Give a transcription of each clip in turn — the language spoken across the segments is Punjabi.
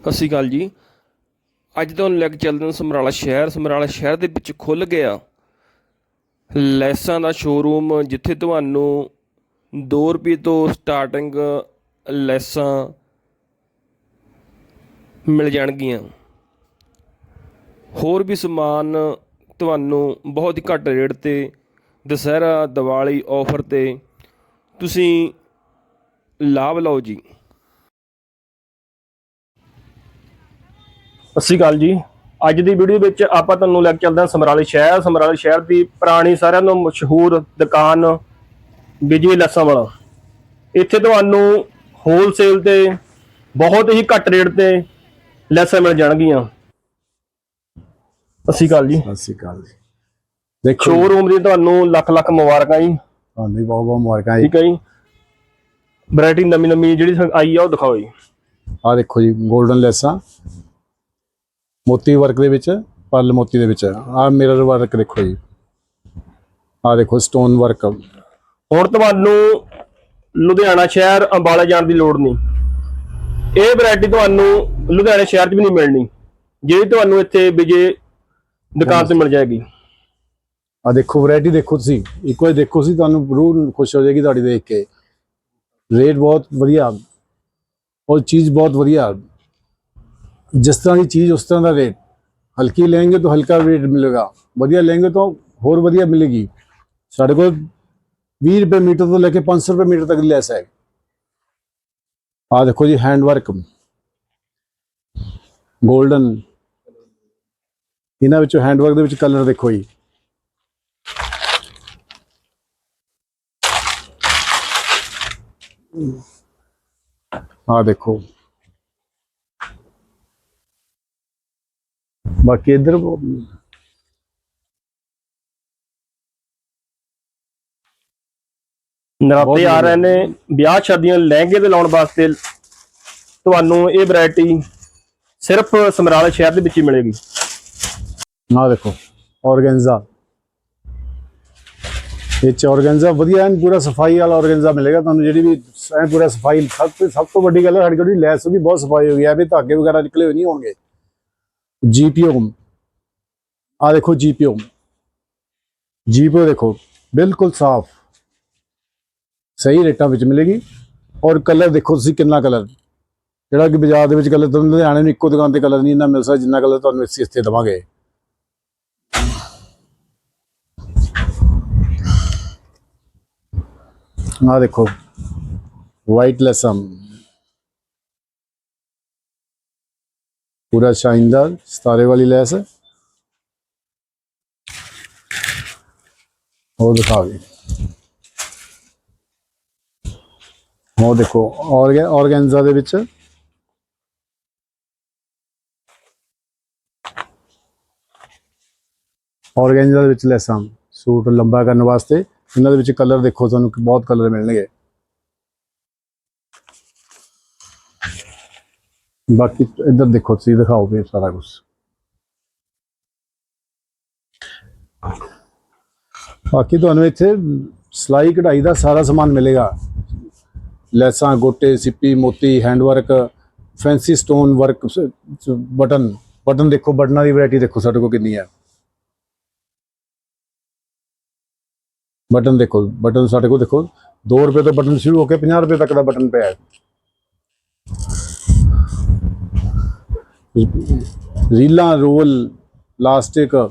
ਸਤਿ ਸ਼੍ਰੀ ਅਕਾਲ ਜੀ। ਅੱਜ ਤੁਹਾਨੂੰ ਲੈ ਕੇ ਚੱਲਦੇ ਹਾਂ ਸਮਰਾਲਾ ਸ਼ਹਿਰ। ਸਮਰਾਲਾ ਸ਼ਹਿਰ ਦੇ ਵਿੱਚ ਖੁੱਲ ਗਿਆ। ਲੈਸਾਂ ਦਾ ਸ਼ੋਰੂਮ ਜਿੱਥੇ ਤੁਹਾਨੂੰ 2 ਰੁਪਏ ਤੋਂ ਸਟਾਰਟਿੰਗ ਲੈਸਾਂ ਮਿਲ ਜਾਣਗੀਆਂ। ਹੋਰ ਵੀ ਸਮਾਨ ਤੁਹਾਨੂੰ ਬਹੁਤ ਹੀ ਘੱਟ ਰੇਟ ਤੇ ਦੁਸਹਿਰਾ, ਦੀਵਾਲੀ ਆਫਰ ਤੇ ਤੁਸੀਂ ਲਾਭ ਲਓ ਜੀ। ਸਤਿ ਸ਼੍ਰੀ ਅਕਾਲ ਜੀ। ਅੱਜ ਦੀ ਵੀਡੀਓ ਵਿੱਚ ਆਪਾਂ ਤੁਹਾਨੂੰ ਲੈ ਕੇ ਚੱਲਦੇ ਹਾਂ ਸਮਰਾਲੇ ਸ਼ਹਿਰ। ਸਮਰਾਲੇ ਸ਼ਹਿਰ ਦੀ ਪੁਰਾਣੀ ਸਾਰਿਆਂ ਨੂੰ ਮਸ਼ਹੂਰ ਦੁਕਾਨ ਬਿਜਲੀ ਲੱਸਾਂ ਵਾਲਾ। ਇੱਥੇ ਤੁਹਾਨੂੰ ਹੋਲਸੇਲ ਤੇ ਬਹੁਤ ਹੀ ਘੱਟ ਰੇਟ ਤੇ ਲੈਸਾਂ ਮਿਲ ਜਾਣਗੀਆਂ। ਸਤਿ ਸ਼੍ਰੀ ਅਕਾਲ ਜੀ। ਸਤਿ ਸ਼੍ਰੀ ਅਕਾਲ ਜੀ। ਦੇਖੋ ਸ਼ੋਰੂਮ ਦੀ ਤੁਹਾਨੂੰ ਲੱਖ ਲੱਖ ਮੁਬਾਰਕਾਂ ਜੀ। ਤੁਹਾਨੂੰ ਵੀ ਬਹੁਤ ਬਹੁਤ ਮੁਬਾਰਕਾਂ ਜੀ। ਠੀਕ ਹੈ ਜੀ। ਵੈਰਾਈਟੀ ਨਵੀਂ ਨਵੀਂ ਜਿਹੜੀ ਆਈ ਆ ਉਹ ਦਿਖਾਓ ਜੀ। ਆ ਦੇਖੋ ਜੀ 골ਡਨ ਲੈਸਾਂ ਮੋਤੀ ਵਰਕ ਦੇ ਵਿੱਚ ਪਰਲ ਮੋਤੀ ਦੇ ਵਿੱਚ। ਆ ਮਿਰਰ ਵਰਕ ਦੇਖੋ ਜੀ। ਆ ਦੇਖੋ ਸਟੋਨ ਵਰਕ ਹੁਣ ਤੁਹਾਨੂੰ ਲੁਧਿਆਣਾ ਸ਼ਹਿਰ ਅੰਬਾਲਾ ਜਾਣ ਦੀ ਲੋੜ ਨਹੀਂ। ਇਹ ਵੈਰਾਈਟੀ ਤੁਹਾਨੂੰ ਲੁਧਿਆਣਾ ਸ਼ਹਿਰ 'ਚ ਵੀ ਨਹੀਂ ਮਿਲਣੀ। ਜਿਹੜੀ ਤੁਹਾਨੂੰ ਇੱਥੇ ਵਿਜੇ ਦੁਕਾਨ ਤੇ ਮਿਲ ਜਾਏਗੀ। ਆ ਦੇਖੋ ਵੈਰਾਈਟੀ ਦੇਖੋ ਤੁਸੀਂ। ਇੱਕ ਵਾਰ ਦੇਖੋ ਸੀ ਤੁਹਾਨੂੰ ਰੂਹ ਖੁਸ਼ ਹੋ ਜਾਏਗੀ ਤੁਹਾਡੀ ਦੇਖ ਕੇ। ਰੇਟ ਬਹੁਤ ਵਧੀਆ। ਔਰ ਚੀਜ਼ ਬਹੁਤ ਵਧੀਆ। ਜਿਸ ਤਰ੍ਹਾਂ ਦੀ ਚੀਜ਼ ਉਸ ਤਰ੍ਹਾਂ ਦਾ ਰੇਟ ਹਲਕੀ ਲੈਣਗੇ ਤਾਂ ਹਲਕਾ ਰੇਟ ਮਿਲੇਗਾ। ਵਧੀਆ ਲੈਣਗੇ ਤਾਂ ਹੋਰ ਵਧੀਆ ਮਿਲੇਗੀ। ਸਾਡੇ ਕੋਲ 20 ਰੁਪਏ ਮੀਟਰ ਤੋਂ ਲੈ ਕੇ 500 ਰੁਪਏ ਮੀਟਰ ਤੱਕ ਲੈਸ ਹੈ। ਆ ਦੇਖੋ ਜੀ ਹੈਂਡ ਵਰਕ 골ਡਨ ਇਹਨਾਂ ਵਿੱਚੋਂ ਹੈਂਡ ਵਰਕ ਦੇ ਵਿੱਚ ਕਲਰ ਦੇਖੋ ਜੀ। ਆ ਦੇਖੋ। ਬਾਕੀ ਇਧਰ ਨਰਾਤੇ ਆ ਰਹੇ ਨੇ। ਵਿਆਹ ਸ਼ਾਦੀਆਂ ਲਹਿੰਗੇ ਤੇ ਲਾਉਣ ਵਾਸਤੇ ਤੁਹਾਨੂੰ ਇਹ ਵੈਰਾਈਟੀ ਸਿਰਫ ਸਮਰਾਲਾ ਸ਼ਹਿਰ ਦੇ ਵਿੱਚ ਹੀ ਮਿਲੇਗੀ। ਆ ਦੇਖੋ ਔਰਗੈਂਜ਼ਾ। ਇਹ ਚ ਔਰਗੈਂਜ਼ਾ ਵਧੀਆ ਐਨ ਪੂਰਾ ਸਫ਼ਾਈ ਵਾਲਾ ਔਰਗੈਂਜ਼ਾ ਮਿਲੇਗਾ ਤੁਹਾਨੂੰ ਜਿਹੜੀ ਵੀ ਐਨ ਪੂਰਾ ਸਫ਼ਾਈ ਸਭ ਤੋਂ ਸਭ ਤੋਂ ਵੱਡੀ ਗੱਲ ਹੈ ਸਾਡੀ ਜਿਹੜੀ ਲੈਸ ਉਹਦੀ ਬਹੁਤ ਸਫ਼ਾਈ ਹੋ ਗਈ ਹੈ ਵੀ ਧਾਗੇ ਵਗੈਰਾ ਨਿਕਲੇ ਹੋਏ ਨਹੀਂ ਹੋਣਗੇ। ਜੀਪੀਓ ਆ ਦੇਖੋ ਜੀਪੀਓ ਜੀਪੀਓ ਦੇਖੋ, ਬਿਲਕੁਲ ਸਾਫ਼। ਸਹੀ ਰੇਟਾਂ ਵਿੱਚ ਮਿਲੇਗੀ। ਔਰ ਕਲਰ ਦੇਖੋ ਤੁਸੀਂ ਕਿੰਨਾ ਕਲਰ। ਜਿਹੜਾ ਕਿ ਬਾਜ਼ਾਰ ਦੇ ਵਿੱਚ ਕਲਰ ਤੁਹਾਨੂੰ ਲੁਧਿਆਣੇ ਨੂੰ ਇੱਕੋ ਦੁਕਾਨ ਤੇ ਕਲਰ ਨਹੀਂ ਇੰਨਾ ਮਿਲ ਸਕਦਾ, ਜਿੰਨਾ ਕਲਰ ਤੁਹਾਨੂੰ ਅਸੀਂ ਇੱਥੇ ਦੇਵਾਂਗੇ। ਆ ਦੇਖੋ ਵਾਈਟ ਲਸਮ ਪੂਰਾ ਸ਼ਾਈਨਦਾਰ ਸਤਾਰੇ ਵਾਲੀ ਲੈਸ ਉਹ ਦਿਖਾਓ ਜੀ ਉਹ ਦੇਖੋ, ਔਰਗੈ, ਔਰਗੈਂਜ਼ਾ ਦੇ ਵਿੱਚ। ਔਰਗੈਂਜ਼ਾ ਦੇ ਵਿੱਚ ਲੈਸਾਂ, ਸੂਟ ਲੰਬਾ ਕਰਨ ਵਾਸਤੇ। ਇਹਨਾਂ ਦੇ ਵਿੱਚ ਕਲਰ ਦੇਖੋ, ਤੁਹਾਨੂੰ ਬਹੁਤ ਕਲਰ ਮਿਲਣਗੇ। ਬਾਕੀ ਇੱਧਰ ਦੇਖੋ, ਤੁਸੀਂ ਦਿਖਾਓ ਵੀ ਸਾਰਾ ਕੁਝ ਬਾਕੀ ਤੁਹਾਨੂੰ ਇੱਥੇ ਸਲਾਈ ਕਢਾਈ ਦਾ ਸਾਰਾ ਸਮਾਨ ਮਿਲੇਗਾ। ਲੈਸਾਂ, ਗੋਟੇ, ਸਿੱਪੀ, ਮੋਤੀ hand work fancy stone work button. Button ਦੇਖੋ, ਬਟਨਾਂ ਦੀ ਵੈਰਾਈਟੀ ਦੇਖੋ, ਸਾਡੇ ਕੋਲ ਕਿੰਨੀ ਹੈ। ਬਟਨ ਦੇਖੋ, ਬਟਨ ਸਾਡੇ ਕੋਲ ਦੇਖੋ 2 ਰੁਪਏ ਤੋਂ ਬਟਨ ਸ਼ੁਰੂ ਹੋ ਕੇ 50 ਰੁਪਏ ਤੱਕ ਦਾ ਬਟਨ ਪਿਆ ਹੈ। ਰੀਲਾਂ, ਰੋਲ ਲਾਸਟਿਕ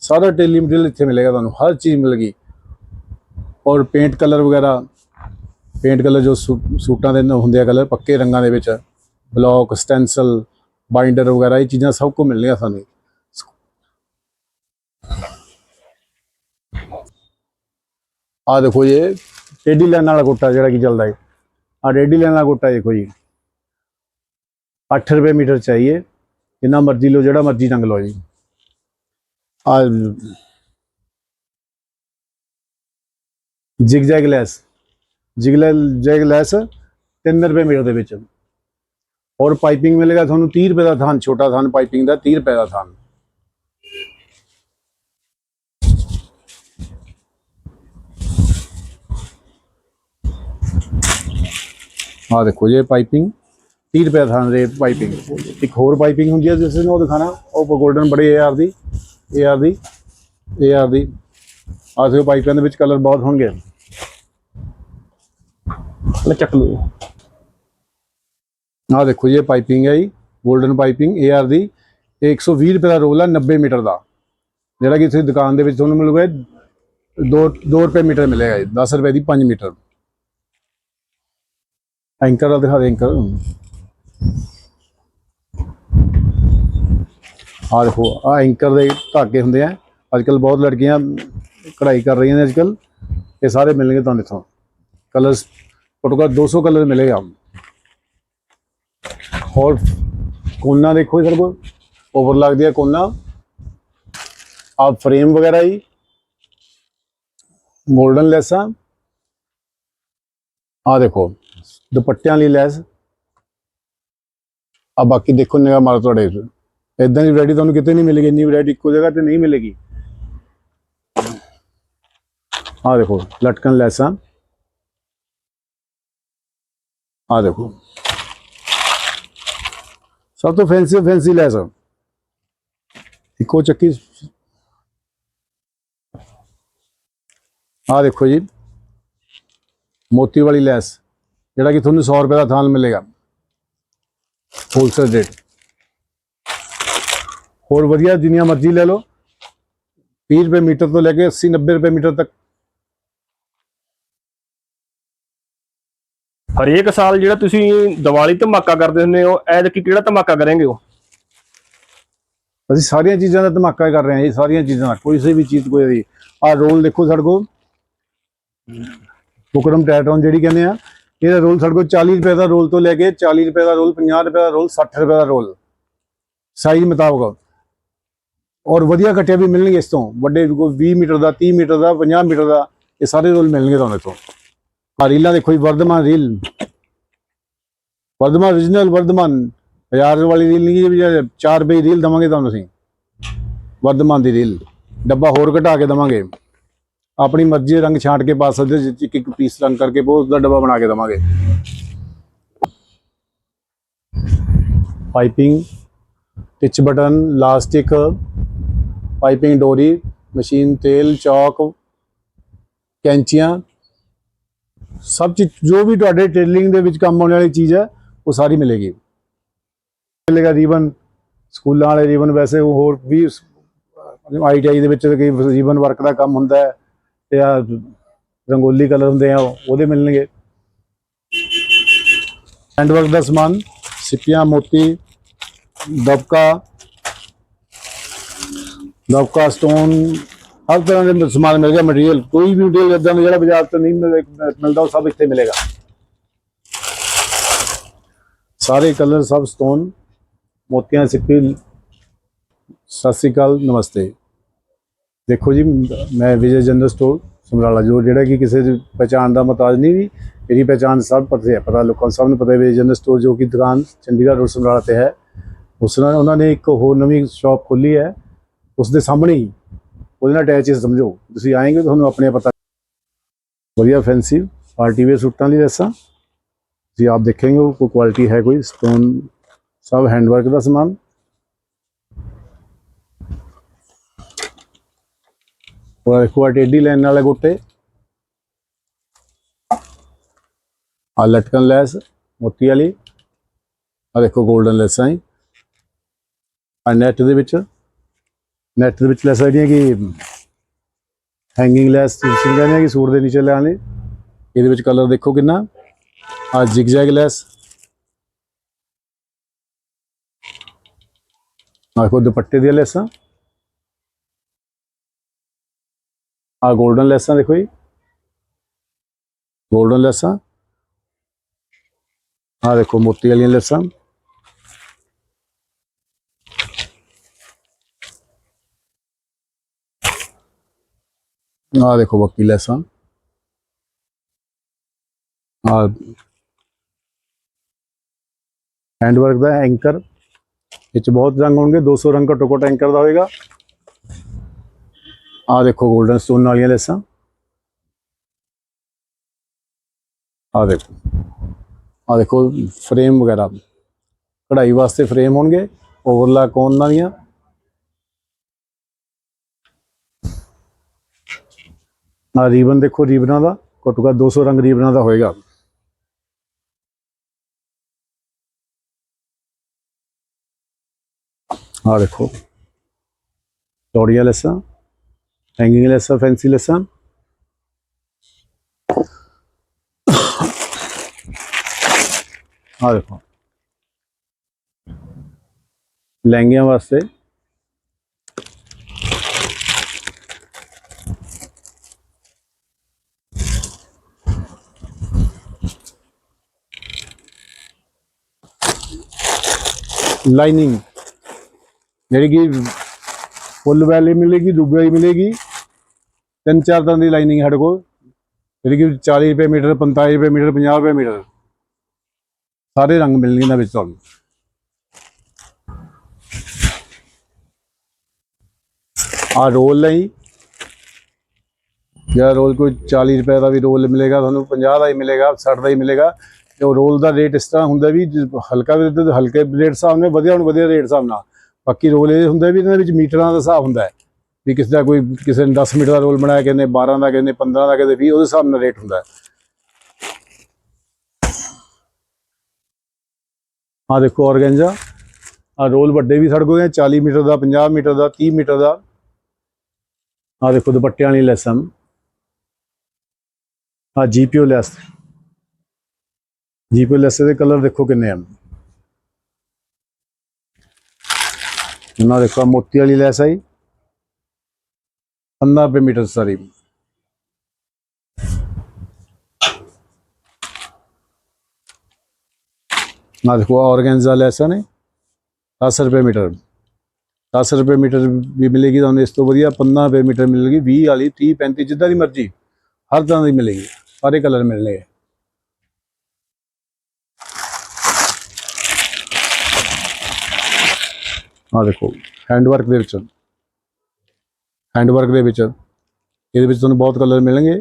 ਸਾਰਾ ਟੇਲੀ ਮਟੀਰੀਅਲ ਇੱਥੇ ਮਿਲੇਗਾ ਤੁਹਾਨੂੰ, ਹਰ ਚੀਜ਼ ਮਿਲੇਗੀ। ਔਰ ਪੇਂਟ ਕਲਰ ਵਗੈਰਾ ਪੇਂਟ ਕਲਰ ਜੋ ਸੂ- ਸੂਟਾਂ ਦੇ ਹੁੰਦੇ ਆ ਕਲਰ ਪੱਕੇ ਰੰਗਾਂ ਦੇ ਵਿੱਚ ਬਲੌਕ ਸਟੈਂਸਲ ਬਾਈਂਡਰ ਵਗੈਰਾ, ਇਹ ਚੀਜ਼ਾਂ ਸਭ ਕੁ ਮਿਲਣੀਆਂ ਸਾਨੂੰ। ਆ ਦੇਖੋ ਜੀ ਟੇਡੀ ਲਾਈਨ ਵਾਲਾ ਗੋਟਾ ਜਿਹੜਾ ਕੀ ਚੱਲਦਾ ਹੈ। ਆ ਟੇਡੀ ਲਾਈਨ ਵਾਲਾ ਗੋਟਾ ਦੇਖੋ ਜੀ। 8 ਰੁਪਏ ਮੀਟਰ ਚਾਹੀਏ ਜਿੰਨਾ ਮਰਜ਼ੀ ਲਓ, ਜਿਹੜਾ ਮਰਜ਼ੀ ਰੰਗ ਲਓ ਜੀ। ਆ ਜਿਗ ਜੈਗ ਲੈਸ। ਜਿਗ ਜੈਗ ਲੈਸ 3 ਰੁਪਏ ਮੀਟਰ ਦੇ ਵਿੱਚ। ਔਰ ਪਾਈਪਿੰਗ ਮਿਲੇਗਾ ਤੁਹਾਨੂੰ 30 ਰੁਪਏ ਦਾ ਥਾਨ, ਛੋਟਾ ਥਾਨ ਪਾਈਪਿੰਗ ਦਾ 30 ਰੁਪਏ ਦਾ ਥਾਨ। ਆ ਦੇਖੋ ਜੀ ਪਾਈਪਿੰਗ। 30 ਰੁਪਏ ਦਾ ਰੇਟ ਪਾਈਪਿੰਗ। ਇੱਕ ਹੋਰ ਪਾਈਪਿੰਗ ਹੁੰਦੀ ਹੈ ਜਿਸ ਨੂੰ ਉਹ ਦਿਖਾਣਾ ਉਹ 골ਡਨ ਬੜੇ ਏਆਰ ਦੀ ਏਆਰ ਦੀ ਏਆਰ ਦੀ। ਦੇਖੋ ਪਾਈਪਾਂ ਦੇ ਵਿੱਚ ਕਲਰ ਬਹੁਤ ਹੋਣਗੇ। ਲੈ ਚੱਕ ਲਓ। ਆਹ ਦੇਖੋ ਜੀ ਇਹ ਪਾਈਪਿੰਗ ਹੈ ਜੀ 골ਡਨ ਪਾਈਪਿੰਗ ਏਆਰ ਦੀ। ਇਹ 120 ਰੁਪਏ ਦਾ ਰੋਲ ਹੈ 90 ਮੀਟਰ ਦਾ। ਜਿਹੜਾ ਕਿ ਤੁਸੀਂ ਦੁਕਾਨ ਦੇ ਵਿੱਚ ਤੁਹਾਨੂੰ ਮਿਲੂਗਾ 2 2 ਰੁਪਏ ਮੀਟਰ ਮਿਲੇਗਾ ਜੀ 10 ਰੁਪਏ ਦੀ 5 ਮੀਟਰ। ਐਂਕਰ ਦਾ ਦਿਖਾ ਦੇ ਐਂਕਰ ਆਹ ਦੇਖੋ, ਆਹ ਐਂਕਰ ਦੇ ਧਾਗੇ ਹੁੰਦੇ ਆ। ਅੱਜ ਕੱਲ ਬਹੁਤ ਲੜਕੀਆਂ ਕਢਾਈ ਕਰ ਰਹੀਆਂ ਨੇ ਅੱਜ ਕੱਲ ਇਹ ਸਾਰੇ ਮਿਲਣਗੇ ਤੁਹਾਨੂੰ ਇੱਥੋਂ। ਕਲਰਸ ਘੱਟੋ ਘੱਟ 200 ਕਲਰ ਮਿਲੇਗਾ ਹੋਰ ਕੋਨਾ ਦੇਖੋ ਇਧਰ ਕੋਲ। ਓਵਰ ਲੱਗਦੀ ਹੈ ਕੋਨਾ। ਆ ਫਰੇਮ ਵਗੈਰਾ ਹੀ ਗੋਲਡਨ ਲੈਸਾਂ। ਆ ਦੇਖੋ, ਦੁਪੱਟਿਆਂ ਲਈ ਲੈਸ। ਆ ਬਾਕੀ ਦੇਖੋ ਨਿਗਾਹ ਮਾਰੋ ਤੁਹਾਡੇ ਇਦਾਂ ਦੀ ਵੈਰਾਈਟੀ ਤੁਹਾਨੂੰ ਕਿਤੇ ਨਹੀਂ ਮਿਲੇਗੀ, ਇੰਨੀ ਵੈਰਾਈਟੀ ਇੱਕੋ ਜਗ੍ਹਾ ਤੇ ਨਹੀਂ ਮਿਲੇਗੀ। ਆ ਦੇਖੋ, ਲਟਕਣ ਲੈਸਾਂ। ਆ ਦੇਖੋ। ਸਭ ਤੋਂ ਫੈਂਸੀ ਫੈਂਸੀ ਲੈਸ। ਇੱਕੋ ਚੱਕੀ ਆ ਦੇਖੋ ਜੀ। ਮੋਤੀ ਵਾਲੀ ਲੈਸ, ਜਿਹੜਾ ਕਿ ਤੁਹਾਨੂੰ 100 ਰੁਪਏ ਦਾ ਥਾਨ ਮਿਲੇਗਾ। ਹੋਲਸੇਲ ਰੇਟ ਹੋਰ ਵਧੀਆ, ਜਿੰਨੀਆਂ ਮਰਜ਼ੀ ਲੈ ਲਓ। 30 ਰੁਪਏ ਮੀਟਰ ਤੋਂ ਲੈ ਕੇ 80 90 ਰੁਪਏ ਮੀਟਰ ਤੱਕ। ਹਰੇਕ ਸਾਲ ਜਿਹੜਾ ਤੁਸੀਂ ਦੀਵਾਲੀ ਧਮਾਕਾ ਕਰਦੇ ਹੁੰਦੇ ਹੋ ਐਤਕੀ ਕਿਹੜਾ ਧਮਾਕਾ ਕਰਾਂਗੇ ਹੋ ਅਸੀਂ ਸਾਰੀਆਂ ਚੀਜ਼ਾਂ ਦਾ ਧਮਾਕਾ ਕਰ ਰਹੇ ਹਾਂ ਇਹ ਸਾਰੀਆਂ ਚੀਜ਼ਾਂ ਦਾ। ਕੋਈ ਵੀ ਚੀਜ਼, ਕੋਈ ਆ ਰੋਲ ਦੇਖੋ ਸਾਡੇ ਕੋਲ। ਬੁਕਰਮ ਟੈਟਰੋਨ ਜਿਹੜੀ ਕਹਿੰਦੇ ਆ ਇਹਦਾ ਰੋਲ ਸਾਡੇ ਕੋਲ 40 ਰੁਪਏ ਦਾ ਰੋਲ ਤੋਂ ਲੈ ਕੇ 40 ਰੁਪਏ ਦਾ ਰੋਲ 50 ਰੁਪਏ ਦਾ ਰੋਲ 60 ਰੁਪਏ ਦਾ ਰੋਲ। ਸਾਈਜ਼ ਮੁਤਾਬਕ। ਔਰ ਵਧੀਆ ਕੱਟਿਆ ਵੀ ਮਿਲਣਗੇ ਇਸ ਤੋਂ। ਵੱਡੇ ਕੋਈ 20 ਮੀਟਰ ਦਾ 30 ਮੀਟਰ ਦਾ 50 ਮੀਟਰ ਦਾ, ਇਹ ਸਾਰੇ ਰੋਲ ਮਿਲਣਗੇ ਤੁਹਾਨੂੰ ਇੱਥੋਂ। ਆ ਰੀਲਾਂ ਦੇਖੋ ਜੀ, ਵਰਧਮਾਨ ਰੀਲ। ਵਰਧਮਾਨ origignal ਵਰਧਮਾਨ। ਹਜ਼ਾਰ ਵਾਲੀ ਰੀਲ ਨਹੀਂ ਜੀ 4 ਰੁਪਏ ਦੀ ਰੀਲ ਦਵਾਂਗੇ ਤੁਹਾਨੂੰ ਅਸੀਂ। ਵਰਧਮਾਨ ਦੀ ਰੀਲ। ਡੱਬਾ ਹੋਰ ਘਟਾ ਕੇ ਦਵਾਂਗੇ। ਆਪਣੀ ਮਰਜ਼ੀ ਰੰਗ ਛਾਂਟ ਕੇ ਪਾ ਸਕਦੇ ਹੋ, ਇੱਕ ਇੱਕ ਪੀਸ ਰੰਗ ਕਰਕੇ ਬਹੁਤ ਦਾ ਡੱਬਾ ਬਣਾ ਕੇ ਦਵਾਂਗੇ। ਪਾਈਪਿੰਗ ਟਿਚ ਬਟਨ ਲਾਸਟਿਕ ਪਾਈਪਿੰਗ ਡੋਰੀ ਮਸ਼ੀਨ ਤੇਲ ਚੌਕ ਕੈਂਚੀਆਂ ਸਭ ਚੀਜ਼ ਜੋ ਵੀ ਤੁਹਾਡੇ ਟੇਲਰਿੰਗ ਦੇ ਵਿੱਚ ਕੰਮ ਆਉਣ ਵਾਲੀ ਚੀਜ਼ ਹੈ ਉਹ ਸਾਰੀ ਮਿਲੇਗੀ ਮਿਲੇਗਾ ਰੀਬਨ ਸਕੂਲਾਂ ਵਾਲੇ ਰੀਬਨ ਵੈਸੇ ਉਹ ਹੋਰ ਵੀ ਆਈਟੀਆਈ ਦੇ ਵਿੱਚ ਕਈ ਰੀਬਨ ਵਰਕ ਦਾ ਕੰਮ ਹੁੰਦਾ ਹੈ ਤੇ ਆ ਰੰਗੋਲੀ ਕਲਰ ਹੁੰਦੇ ਆ, ਉਹ- ਉਹਦੇ ਮਿਲਣਗੇ। ਹੈਂਡਵਰਕ ਦਾ ਸਮਾਨ, ਸਿੱਪੀਆਂ, ਮੋਤੀ, ਦਬਕਾ ਦਬਕਾ ਸਟੋਨ ਹਰ ਤਰ੍ਹਾਂ ਦੇ ਸਮਾਨ ਮਿਲ ਗਿਆ ਮਟੀਰੀਅਲ ਕੋਈ ਵੀ ਮਟੀਰੀਅਲ ਇਦਾਂ ਦਾ ਜਿਹੜਾ ਬਾਜ਼ਾਰ ਤੋਂ ਨਹੀਂ ਮਿਲ- ਮਿਲਦਾ, ਉਹ ਸਭ ਇੱਥੇ ਮਿਲੇਗਾ। ਸਾਰੇ ਕਲਰ ਸਭ ਸਟੋਨ ਮੋਤੀਆਂ, ਸਿੱਪੀ। ਸਤਿ ਸ੍ਰੀ ਅਕਾਲ, ਨਮਸਤੇ। ਦੇਖੋ ਜੀ, ਮੈਂ ਵਿਜੇ ਜਨਰਲ ਸਟੋਰ ਸਮਰਾਲਾ ਜੋ ਜਿਹੜਾ ਕਿ ਕਿਸੇ ਦੀ ਪਛਾਣ ਦਾ ਮਤਾਜ ਨਹੀਂ ਵੀ ਮੇਰੀ ਪਛਾਣ ਸਭ ਪਤਾ ਹੈ, ਪਤਾ ਲੋਕਾਂ ਨੂੰ ਸਭ ਨੂੰ ਪਤਾ ਹੈ, ਵਿਜੇ ਜਨਰਲ ਸਟੋਰ ਜੋ ਕਿ ਦੁਕਾਨ ਚੰਡੀਗੜ੍ਹ ਰੋਡ ਸਮਰਾਲਾ ਤੇ ਹੈ। ਉਸ ਨਾਲ ਉਹਨਾਂ ਨੇ ਇੱਕ ਹੋਰ ਨਵੀਂ ਸ਼ਾਪ ਖੋਲੀ ਹੈ, ਉਸ ਦੇ ਸਾਹਮਣੇ ਹੀ, ਉਹਦੇ ਨਾਲ ਅਟੈਚ ਹੈ ਸਮਝੋ, ਤੁਸੀਂ ਆਏਗੇ ਤੁਹਾਨੂੰ ਆਪਣੇ ਪਤਾ ਵਧੀਆ ਫੈਂਸੀ ਪਾਰਟੀ ਵੇਅਰ ਸੂਟਾਂ ਦੀ ਰੈਸਾਂ। ਤੁਸੀਂ ਆਪ ਦੇਖेंगे ਕੋਈ ਕੁਆਲਿਟੀ ਹੈ ਕੋਈ ਸਟੋਨ ਸਭ ਹੈਂਡਵਰਕ ਦਾ ਸਮਾਨ। सामान और देखो टेडी लाइन वाले गोटे आ लटकन लैस मोती वाली आ देखो गोल्डन ਲੈਸਾਂ ਹੀ ਆ ਨੈਟ ਦੇ ਵਿੱਚ ਨੈਟ ਦੇ ਵਿੱਚ ਲੈਸਾਂ ਜਿਹੜੀਆਂ ਕਿ ਹੈਂਗਿੰਗ ਲੈਸ ਤੁਸੀਂ ਕਹਿੰਦੇ ਆ ਕਿ ਸੂਟ ਦੇ ਨੀਚੇ ਲਾਣੇ ਇਹਦੇ ਵਿੱਚ ਕਲਰ ਦੇਖੋ ਕਿੰਨਾ ਆ zigzag ਲੈਸ ਆ ਦੇਖੋ ਦੁਪੱਟੇ ਦੀਆਂ ਲੈਸਾਂ ਆ 골ਡਨ ਲੈਸਾਂ ਦੇਖੋ ਜੀ 골ਡਨ ਲੈਸਾਂ ਆ ਦੇਖੋ ਮੋਤੀ ਵਾਲੀਆਂ ਲੈਸਾਂ ਆ ਦੇਖੋ ਬੱਕੀ ਲੈਸਾਂ ਆ ਹੈਂਡ ਵਰਕ ਦਾ ਐਂਕਰ ਇਹ 'ਚ ਬਹੁਤ ਰੰਗ ਹੋਣਗੇ 200 ਰੰਗ ਘੱਟੋ ਘੱਟ ਐਂਕਰ ਦਾ ਹੋਏਗਾ ਆ ਦੇਖੋ 골ਡਨ ਸਟੋਨ ਵਾਲੀਆਂ ਲੈਸਾਂ। ਆ ਦੇਖੋ। ਆ ਦੇਖੋ ਫਰੇਮ ਵਗੈਰਾ। ਕਢਾਈ ਵਾਸਤੇ ਫਰੇਮ ਹੋਣਗੇ ਓਵਰਲਾ ਕੋਨਾਂ ਦੀਆਂ ਆ ਰੀਬਨ ਦੇਖੋ, ਰੀਬਨਾਂ ਦਾ ਘੱਟੋ ਘੱਟ 200 ਰੰਗ ਰੀਬਨਾਂ ਦਾ ਹੋਏਗਾ। ਆ ਦੇਖੋ, ਚੌੜੀਆਂ ਲੈਸਾਂ। ਹੈਂਗਿੰਗ ਲੈਸਾਂ ਫੈਂਸੀ ਲੈਸਾਂ ਆ ਦੇਖੋ ਲਹਿੰਗਿਆਂ ਵਾਸਤੇ ਲਾਈਨਿੰਗ ਜਿਹੜੀ ਕਿ ਫੁੱਲ ਵਾਲੀ ਮਿਲੇਗੀ ਦੁੱਗੇ ਵਾਲੀ ਮਿਲੇਗੀ ਤਿੰਨ ਚਾਰ ਤਰ੍ਹਾਂ ਦੀ ਲਾਈਨਿੰਗ ਸਾਡੇ ਕੋਲ। ਜਿਹੜੀ ਕਿ 40 ਰੁਪਏ ਮੀਟਰ 45 ਰੁਪਏ ਮੀਟਰ 50 ਰੁਪਏ ਮੀਟਰ। ਸਾਰੇ ਰੰਗ ਮਿਲਣਗੇ ਇਹਨਾਂ ਵਿੱਚ ਤੁਹਾਨੂੰ। ਆ ਰੋਲ ਲਈ ਜਿਹੜਾ ਰੋਲ ਕੋਈ 40 ਰੁਪਏ ਦਾ ਵੀ ਰੋਲ ਮਿਲੇਗਾ, ਤੁਹਾਨੂੰ 50 ਦਾ ਹੀ ਮਿਲੇਗਾ 60 ਦਾ ਹੀ ਮਿਲੇਗਾ। ਤੇ ਰੋਲ ਦਾ ਰੇਟ ਇਸ ਤਰ੍ਹਾਂ ਹੁੰਦਾ ਵੀ ਹਲਕਾ ਵੀ ਹਲਕੇ ਰੇਟ ਹਿਸਾਬ ਨਾਲ, ਵਧੀਆ ਹੁਣ ਵਧੀਆ ਰੇਟ ਹਿਸਾਬ ਨਾਲ। ਬਾਕੀ ਰੋਲ ਇਹ ਹੁੰਦਾ ਵੀ ਇਹਨਾਂ ਵਿੱਚ ਮੀਟਰਾਂ ਦਾ ਹਿਸਾਬ ਹੁੰਦਾ ਹੈ। ਵੀ ਕਿਸੇ ਦਾ ਕੋਈ ਕਿਸੇ ਨੇ 10 ਮੀਟਰ ਦਾ ਰੋਲ ਬਣਾਇਆ ਕਿਸੇ ਨੇ 12 ਦਾ ਕਿਸੇ ਨੇ 15 ਦਾ ਕਿਸੇ ਨੇ 20 ਉਹਦੇ ਹਿਸਾਬ ਨਾਲ ਰੇਟ ਹੁੰਦਾ ਹੈ। ਆ ਦੇਖੋ ਔਰਗੈਂਜਾ ਆ ਰੋਲ ਵੱਡੇ ਵੀ ਸਾਡੇ ਕੋਲ ਹੈ 40 ਮੀਟਰ ਦਾ 50 ਮੀਟਰ ਦਾ 30 ਮੀਟਰ ਦਾ। ਆ ਦੇਖੋ ਦੁਪੱਟਿਆਂ ਵਾਲੀ ਲੈਸਾਂ ਆ ਜੀਪੀਓ ਲੈਸ। ਜੀਪੀਓ ਲੈਸ ਦੇ ਕਲਰ ਦੇਖੋ ਕਿੰਨੇ ਆ ਇਹਨਾਂ ਦੇਖੋ ਮੋਤੀ ਵਾਲੀ ਲੈਸ ਆਈ 15 ਰੁਪਏ ਮੀਟਰ ਸਾਰੀ। ਆ ਦੇਖੋ ਆਰਗੈਂਜ਼ਾ ਲੈਸਾਂ ਨੇ 10 ਰੁਪਏ ਮੀਟਰ। 10 ਰੁਪਏ ਮੀਟਰ ਵੀ ਮਿਲੇਗੀ ਤੁਹਾਨੂੰ ਇਸ ਤੋਂ ਵਧੀਆ 15 ਰੁਪਏ ਮੀਟਰ ਮਿਲੇਗੀ 20 ਵਾਲੀ 30 35 ਜਿੱਦਾਂ ਦੀ ਮਰਜ਼ੀ। ਹਰ ਤਰ੍ਹਾਂ ਦੀ ਮਿਲੇਗੀ। ਸਾਰੇ ਕਲਰ ਮਿਲਣਗੇ ਆ। ਦੇਖੋ ਹੈਂਡ ਵਰਕ ਦੇ ਵਿੱਚ। ਹੈਂਡ ਵਰਕ ਦੇ ਵਿੱਚ ਇਹਦੇ ਵਿੱਚ ਤੁਹਾਨੂੰ ਬਹੁਤ ਕਲਰ ਮਿਲਣਗੇ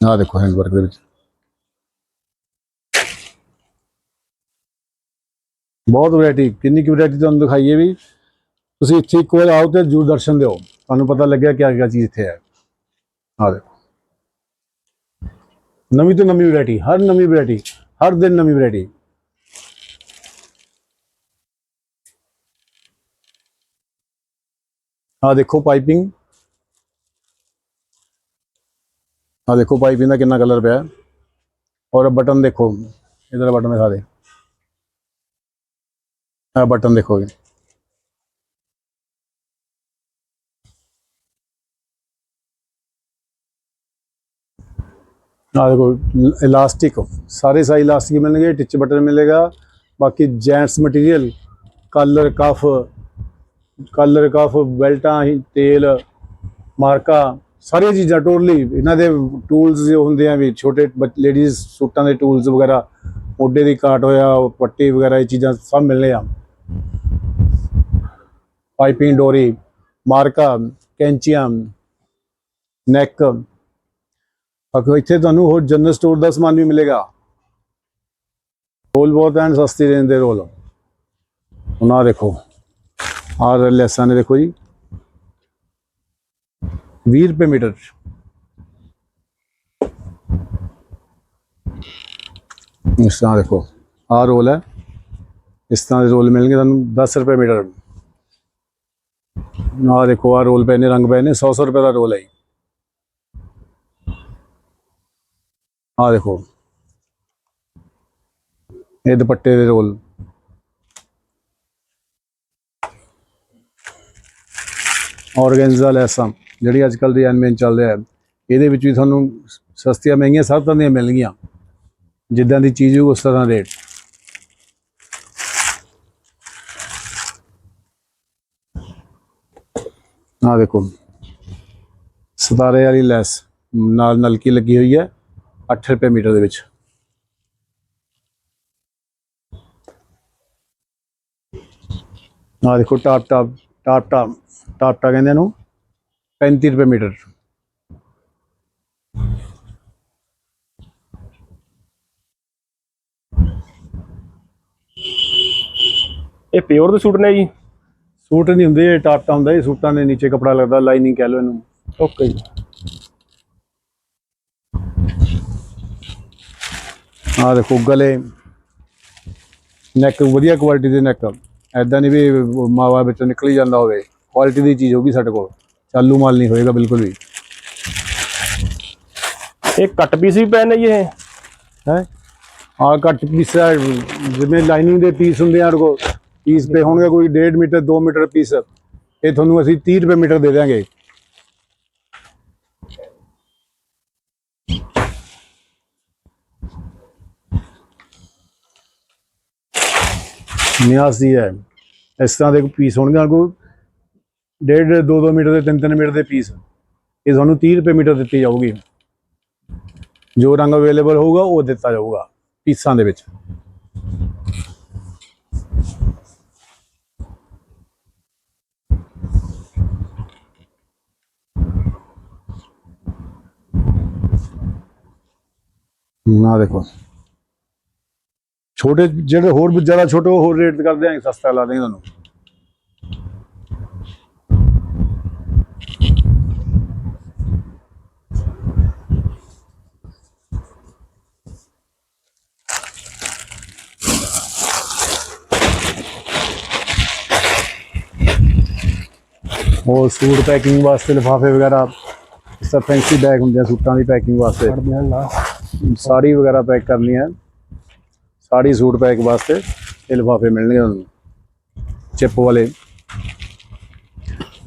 ਆ ਦੇਖੋ ਹੈਂਡ ਵਰਕ ਦੇ ਵਿੱਚ ਬਹੁਤ ਵੈਰਾਈਟੀ ਕਿੰਨੀ ਕੁ ਵੈਰਾਈਟੀ ਤੁਹਾਨੂੰ ਦਿਖਾਈਏ ਵੀ ਤੁਸੀਂ ਇੱਥੇ ਇੱਕ ਵਾਰ ਆਓ ਤੇ ਜਰੂਰ ਦਰਸ਼ਨ ਦਿਓ। ਤੁਹਾਨੂੰ ਪਤਾ ਲੱਗਿਆ ਕਿ ਕਿਆ ਚੀਜ਼ ਇੱਥੇ ਹੈ। ਆ ਦੇਖੋ। ਨਵੀਂ ਤੋਂ ਨਵੀਂ ਵੈਰਾਈਟੀ, ਹਰ ਨਵੀਂ ਵੈਰਾਈਟੀ, ਹਰ ਦਿਨ ਨਵੀਂ ਵੈਰਾਈਟੀ। ਆ ਦੇਖੋ ਪਾਈਪਿੰਗ। ਆ ਦੇਖੋ ਪਾਈਪਿੰਗ ਦਾ ਕਿੰਨਾ ਕਲਰ ਪਿਆ। ਔਰ ਬਟਨ ਦੇਖੋ। ਇਧਰ ਬਟਨ ਦਿਖਾ ਦੇ। ਆ ਬਟਨ ਦੇਖੋਗੇ ਆ ਦੇਖੋ, ਇਲਾਸਟਿਕ ਸਾਰੇ ਸਾਈ ਇਲਾਸਟਿਕ ਮਿਲਣਗੇ, ਟਿਚ ਬਟਨ ਮਿਲੇਗਾ, ਬਾਕੀ gents material colour cuff colour cuff ਬੈਲਟਾਂ, ਹੀ ਤੇਲ, ਮਾਰਕਾ, ਸਾਰੀਆਂ ਚੀਜ਼ਾਂ ਟੋਟਲੀ ਇਹਨਾਂ ਦੇ ਟੂਲਸ ਜੋ ਹੁੰਦੇ ਆ ਵੀ ਛੋਟੇ ਲੇਡੀਜ਼ ਸੂਟਾਂ ਦੇ ਟੂਲਸ ਵਗੈਰਾ, ਮੋਢੇ ਦੀ ਕਾਟ ਹੋਇਆ, ਪੱਟੀ ਵਗੈਰਾ, ਇਹ ਚੀਜ਼ਾਂ ਸਭ ਮਿਲਨੇ ਆ। ਪਾਈਪਿੰਗ ਡੋਰੀ, ਮਾਰਕਾ, ਕੈਂਚੀਆਂ ਨੈਕ ਬਾਕੀ ਇੱਥੇ ਤੁਹਾਨੂੰ ਹੋਰ ਜਨਰਲ ਸਟੋਰ ਦਾ ਸਮਾਨ ਵੀ ਮਿਲੇਗਾ। ਰੋਲ ਬਹੁਤ ਐਨ ਸਸਤੀ ਰੇਂਜ ਦੇ ਰੋਲ। ਹੁਣ ਆਹ ਦੇਖੋ, ਆਹ ਲੈਸਾਂ ਨੇ ਦੇਖੋ ਜੀ। 20 ਰੁਪਏ ਮੀਟਰ। ਇਸ ਤਰ੍ਹਾਂ ਦੇਖੋ, ਆਹ ਰੋਲ ਹੈ। ਇਸ ਤਰ੍ਹਾਂ ਦੇ ਰੋਲ ਮਿਲਣਗੇ ਤੁਹਾਨੂੰ 10 ਰੁਪਏ ਮੀਟਰ। ਆਹ ਦੇਖੋ, ਆਹ ਰੋਲ ਪਏ ਨੇ, ਰੰਗ ਪਏ ਨੇ 100 100 ਰੁਪਏ ਦਾ ਰੋਲ ਹੈ ਜੀ। ਦੇਖੋ। ਇਹ ਦੁਪੱਟੇ ਦੇ ਰੋਲ। ਔਰਗੈਂਜ਼ਾ ਲੈਸਾਂ, ਜਿਹੜੀ ਅੱਜ ਕੱਲ੍ਹ ਡਿਜ਼ਾਈਨ ਮੇਨ ਚੱਲ ਰਿਹਾ ਹੈ। ਇਹਦੇ ਵਿੱਚ ਵੀ ਤੁਹਾਨੂੰ ਸਸਤੀਆਂ ਮਹਿੰਗੀਆਂ ਸਭ ਤਰ੍ਹਾਂ ਦੀਆਂ ਮਿਲਣਗੀਆਂ। ਜਿੱਦਾਂ ਦੀ ਚੀਜ਼ ਹੋਊ ਉਸ ਤਰ੍ਹਾਂ ਰੇਟ। ਆ ਦੇਖੋ। ਸਤਾਰੇ ਵਾਲੀ ਲੈਸ, ਨਾਲ ਨਲਕੀ ਲੱਗੀ ਹੋਈ ਹੈ। 8 ਰੁਪਏ ਮੀਟਰ ਦੇ ਵਿੱਚ। ਆ ਦੇਖੋ top top top top top ਟਾ ਕਹਿੰਦੇ ਨੂੰ 35 ਰੁਪਏ ਮੀਟਰ। ਇਹ ਪਿਓਰ ਦੇ ਸੂਟ ਨੇ ਜੀ? ਸੂਟ ਨਹੀਂ ਹੁੰਦੇ ਇਹ ਟਾਪ ਟਾ ਹੁੰਦਾ ਇਹ ਸੂਟਾਂ ਦੇ ਨੀਚੇ ਕਪੜਾ ਲੱਗਦਾ ਲਾਈਨਿੰਗ ਕਹਿ ਲਓ ਇਹਨੂੰ। ਓਕੇ ਜੀ। ਆ ਦੇਖੋ ਗਲੇ। ਨੈਕ ਵਧੀਆ ਕੁਆਲਿਟੀ ਦੇ ਨੈਕ ਐਦਾਂ ਨਹੀਂ ਵੀ ਮਾਵਾ ਵਿੱਚੋਂ ਨਿਕਲ ਜਾਂਦਾ ਹੋਵੇ। ਕੁਆਲਿਟੀ ਦੀ ਚੀਜ਼ ਹੋਗੀ ਸਾਡੇ ਕੋਲ। ਚਾਲੂ ਮਾਲ ਨਹੀਂ ਹੋਏਗਾ ਬਿਲਕੁਲ ਵੀ। ਇਹ ਕੱਟ ਪੀਸ ਵੀ ਜੀ ਇਹ? ਹੈ? ਆ ਕੱਟ ਪੀਸ ਹੈ ਜਿਵੇਂ ਲਾਈਨਿੰਗ ਦੇ ਪੀਸ ਹੁੰਦੇ ਆ ਕੋ ਪੀਸ ਪੇ ਹੋਣਗੇ ਕੋਈ 1.5 ਮੀਟਰ 2 ਮੀਟਰ ਪੀਸ ਇਹ ਤੁਹਾਨੂੰ ਅਸੀਂ 30 ਰੁਪਏ ਮੀਟਰ ਦੇ ਦਿਆਂਗੇ। ਨਿਆਸ ਦੀ ਹੈ। ਇਸ ਤਰ੍ਹਾਂ ਦੇ ਪੀਸ ਹੋਣਗੇ ਕੋਈ ਡੇਢ, ਦੋ ਦੋ ਮੀਟਰ ਦੇ, ਤਿੰਨ ਤਿੰਨ ਮੀਟਰ ਦੇ ਪੀਸ ਇਹ ਤੁਹਾਨੂੰ 30 ਰੁਪਏ ਮੀਟਰ ਦਿੱਤੀ ਜਾਊਗੀ। ਜੋ ਰੰਗ ਅਵੇਲੇਬਲ ਹੋਊਗਾ, ਉਹ ਦਿੱਤਾ ਜਾਊਗਾ ਪੀਸਾਂ ਦੇ ਵਿੱਚ। ਨਾ ਦੇਖੋ। ਛੋਟੇ ਜਿਹੜੇ ਹੋਰ ਵੀ ਜ਼ਿਆਦਾ ਛੋਟੇ ਉਹ ਹੋਰ ਰੇਟ ਕਰਦੇ ਆਂ ਸਸਤਾ ਲਾ ਦੇਂਗੇ ਤੁਹਾਨੂੰ। ਉਹ ਸੂਟ ਪੈਕਿੰਗ ਵਾਸਤੇ ਲਿਫਾਫੇ ਵਗੈਰਾ ਤਰ੍ਹਾਂ ਫੈਂਸੀ ਬੈਗ ਹੁੰਦੇ ਆ ਸੂਟਾਂ ਦੀ ਪੈਕਿੰਗ ਵਾਸਤੇ। ਸਾੜੀ ਵਗੈਰਾ ਪੈਕ ਕਰਨੀ ਹੈ ਸਾੜੀ ਸੂਟ ਪੈਕ ਵਾਸਤੇ ਇਹ ਲਿਫਾਫੇ ਮਿਲਣਗੇ ਤੁਹਾਨੂੰ। ਚਿਪ ਵਾਲੇ।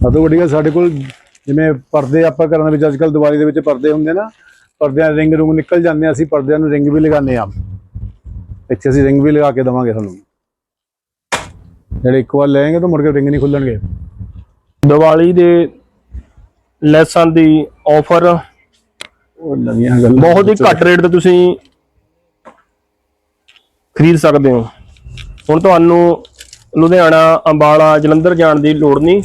ਅਦੋਂ ਵੱਡੀ ਗੱਲ ਸਾਡੇ ਕੋਲ ਜਿਵੇਂ ਪਰਦੇ ਆਪਾਂ ਘਰਾਂ ਦੇ ਵਿੱਚ ਅੱਜ ਕੱਲ ਦੀਵਾਲੀ ਦੇ ਵਿੱਚ ਪਰਦੇ ਹੁੰਦੇ ਨਾ ਪਰਦਿਆਂ ਰਿੰਗ ਰੁੰਗ ਨਿਕਲ ਜਾਂਦੇ ਆ ਅਸੀਂ ਪਰਦਿਆਂ ਨੂੰ ਰਿੰਗ ਵੀ ਲਗਾਉਂਦੇ ਆ ਇੱਥੇ ਅਸੀਂ ਰਿੰਗ ਵੀ ਲਗਾ ਕੇ ਦਵਾਂਗੇ ਤੁਹਾਨੂੰ। ਜਿਹੜੇ ਇੱਕ ਵਾਰ ਲੈਣਗੇ ਤਾਂ ਮੁੜ ਕੇ ਰਿੰਗ ਨਹੀਂ ਖੁੱਲਣਗੇ। ਦੀਵਾਲੀ ਦੇ ਲੈਸਾਂ ਦੀ ਆਫਰ ਉਹ ਨਵੀਆਂ ਗੱਲਾਂ। ਬਹੁਤ ਹੀ ਘੱਟ ਰੇਟ ਤੇ ਤੁਸੀਂ ਖਰੀਦ ਸਕਦੇ ਹੋ। ਹੁਣ ਤੁਹਾਨੂੰ ਲੁਧਿਆਣਾ ਅੰਬਾਲਾ ਜਲੰਧਰ ਜਾਣ ਦੀ ਲੋੜ ਨਹੀਂ।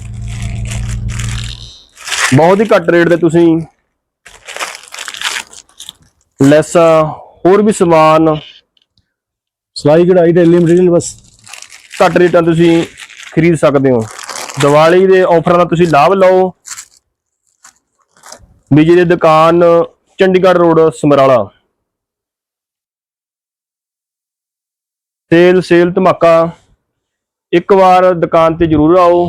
ਬਹੁਤ ਹੀ ਘੱਟ ਰੇਟ ਤੇ ਤੁਸੀਂ ਲੈਸਾਂ ਹੋਰ ਵੀ ਸਮਾਨ ਸਲਾਈ ਕਢਾਈ ਡੇਲੀ ਮਟੀਰੀਅਲ ਬਸ। ਘੱਟ ਰੇਟਾਂ ਤੁਸੀਂ ਖਰੀਦ ਸਕਦੇ ਹੋ। ਦੀਵਾਲੀ ਦੇ ਆਫਰਾਂ ਦਾ ਤੁਸੀਂ ਲਾਭ ਲਓ। ਬਿਜਲੀ ਦੀ ਦੁਕਾਨ Chandigarh road Samrala. Sale sale ਧਮਾਕਾ। ਇੱਕ ਵਾਰ ਦੁਕਾਨ ਤੇ ਜ਼ਰੂਰ ਆਓ।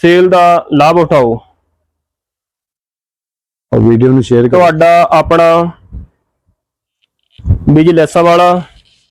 ਸੇਲ ਦਾ ਲਾਭ ਉਠਾਓ। ਔਰ ਵੀਡੀਓ ਨੂੰ ਸ਼ੇਅਰ ਕਰੋ। ਤੁਹਾਡਾ ਆਪਣਾ ਬਿਜਲੀ ਲੈਸਾਂ ਵਾਲਾ